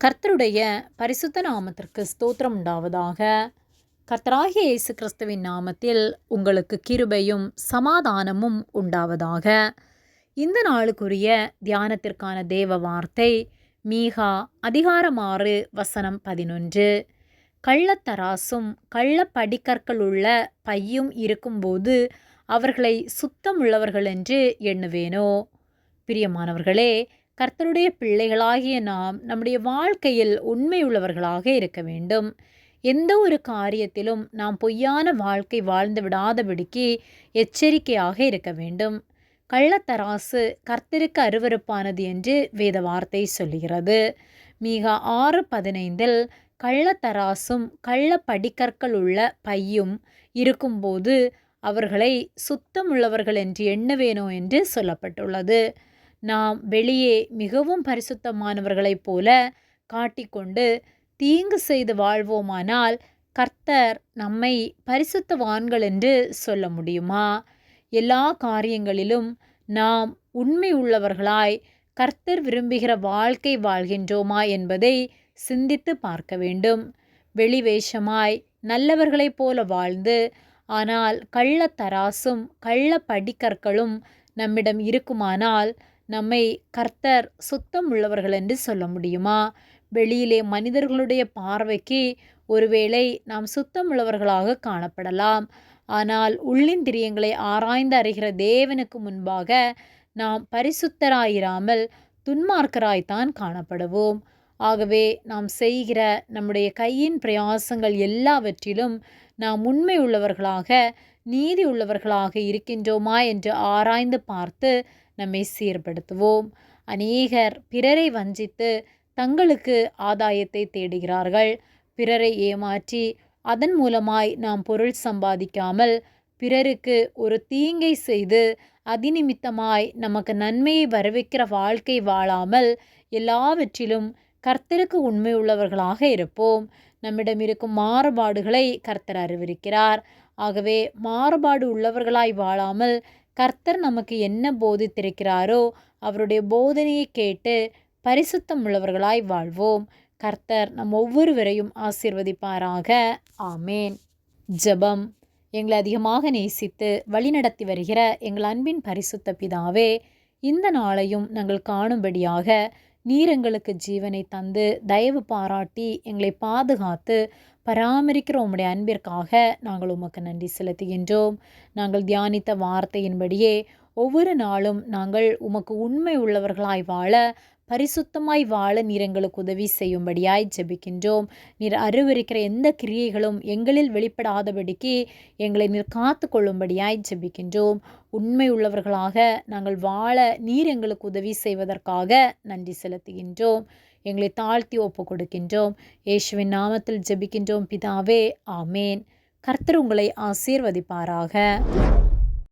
கர்த்தருடைய பரிசுத்த நாமத்திற்கு ஸ்தோத்திரம் உண்டாவதாக. கர்த்தராகிய இயேசு கிறிஸ்துவின் நாமத்தில் உங்களுக்கு கிருபையும் சமாதானமும் உண்டாவதாக. இந்த நாளுக்குரிய தியானத்திற்கான தேவ வார்த்தை மீகா அதிகாரம் ஆறு வசனம் பதினொன்று. கள்ளத்தராசும் கள்ளப்படிக்கற்கள் உள்ள பையும் இருக்கும்போது அவர்களை சுத்தமுள்ளவர்கள் என்று எண்ணுவேனோ? பிரியமானவர்களே கர்த்தருடைய பிள்ளைகளாகிய நாம் நம்முடைய வாழ்க்கையில் உண்மையுள்ளவர்களாக இருக்க வேண்டும். எந்த ஒரு காரியத்திலும் நாம் பொய்யான வாழ்க்கை வாழ்ந்து விடாதபடிக்கு எச்சரிக்கையாக இருக்க வேண்டும். கள்ளத்தராசு கர்த்தருக்கு அருவருப்பானது என்று வேத வார்த்தை சொல்லுகிறது. மிக ஆறு பதினைந்தில் கள்ளத்தராசும் கள்ள படிக்கற்கள் உள்ள பையும் இருக்கும்போது அவர்களை சுத்தமுள்ளவர்கள் என்று எண்ணுவேனோ என்று சொல்லப்பட்டுள்ளது. நாம் வெளியே மிகவும் பரிசுத்தமானவர்களைப் போல காட்டிக்கொண்டு தீங்கு செய்து வாழ்வோமானால் கர்த்தர் நம்மை பரிசுத்தவான்கள் என்று சொல்ல முடியுமா? எல்லா காரியங்களிலும் நாம் உண்மை உள்ளவர்களாய் கர்த்தர் விரும்புகிற வாழ்க்கை வாழ்கின்றோமா என்பதை சிந்தித்து பார்க்க வேண்டும். வெளிவேஷமாய் நல்லவர்களைப் போல வாழ்ந்து ஆனால் கள்ள தராசும் கள்ள படிக்கற்களும் நம்மிடம் இருக்குமானால் நம்மை கர்த்தர் சுத்தம் உள்ளவர்கள் என்று சொல்ல முடியுமா? வெளியிலே மனிதர்களுடைய பார்வைக்கு ஒருவேளை நாம் சுத்தம் உள்ளவர்களாக காணப்படலாம். ஆனால் உள்ளிந்திரியங்களை ஆராய்ந்து அறிகிற தேவனுக்கு முன்பாக நாம் பரிசுத்தராயிராமல் துன்மார்க்கராய்த்தான் காணப்படுவோம். ஆகவே நாம் செய்கிற நம்முடைய கையின் பிரயாசங்கள் எல்லாவற்றிலும் நாம் உண்மை உள்ளவர்களாக நீதி உள்ளவர்களாக இருக்கின்றோமா என்று ஆராய்ந்து பார்த்து நம்மை சீர்படுத்துவோம். அநேகர் பிறரை வஞ்சித்து தங்களுக்கு ஆதாயத்தை தேடுகிறார்கள். பிறரை ஏமாற்றி அதன் மூலமாய் நாம் பொருள் சம்பாதிக்காமல் பிறருக்கு ஒரு தீங்கை செய்து அதிநிமித்தமாய் நமக்கு நன்மையை வரவிக்கிற வாழ்க்கை வாழாமல் எல்லாவற்றிலும் கர்த்தருக்கு உண்மை உள்ளவர்களாக இருப்போம். நம்மிடம் இருக்கும் மாறுபாடுகளை கர்த்தர் அறிவிக்கிறார் ஆகவே மாறுபாடு உள்ளவர்களாய் வாழாமல் கர்த்தர் நமக்கு என்ன போதித்திருக்கிறாரோ அவருடைய போதனையை கேட்டு பரிசுத்தம் உள்ளவர்களாய் வாழ்வோம். கர்த்தர் நம் ஒவ்வொருவரையும் ஆசிர்வதிப்பாராக. ஆமேன். ஜபம். எங்களை அதிகமாக நேசித்து வழிநடத்தி வருகிற எங்கள் அன்பின் பரிசுத்த பிதாவே இந்த நாளையும் நாங்கள் காணும்படியாக நீர் எங்களுக்கு ஜீவனை தந்து தயவு பாராட்டி எங்களை பாதுகாத்து பராமரிக்கிற உம்முடைய அன்பிற்காக நாங்கள் உமக்கு நன்றி செலுத்துகின்றோம். நாங்கள் தியானித்த வார்த்தையின்படியே ஒவ்வொரு நாளும் நாங்கள் உமக்கு உண்மை உள்ளவர்களாய் வாழ பரிசுத்தமாய் வாழ நீர் எங்களுக்கு உதவி செய்யும்படியாய் ஜெபிக்கின்றோம். நீர் அருவருக்கிற எந்த கிரியைகளும் எங்களில் வெளிப்படாதபடிக்கு எங்களை நீர் காத்து கொள்ளும்படியாய் ஜெபிக்கின்றோம். உண்மை உள்ளவர்களாக நாங்கள் வாழ நீர் எங்களுக்கு உதவி செய்வதற்காக நன்றி செலுத்துகின்றோம். எங்களை தாழ்த்தி ஒப்பு கொடுக்கின்றோம். இயேசுவின் நாமத்தில் ஜெபிக்கின்றோம். பிதாவே ஆமேன். கர்த்தர் உங்களை ஆசீர்வதிப்பாராக.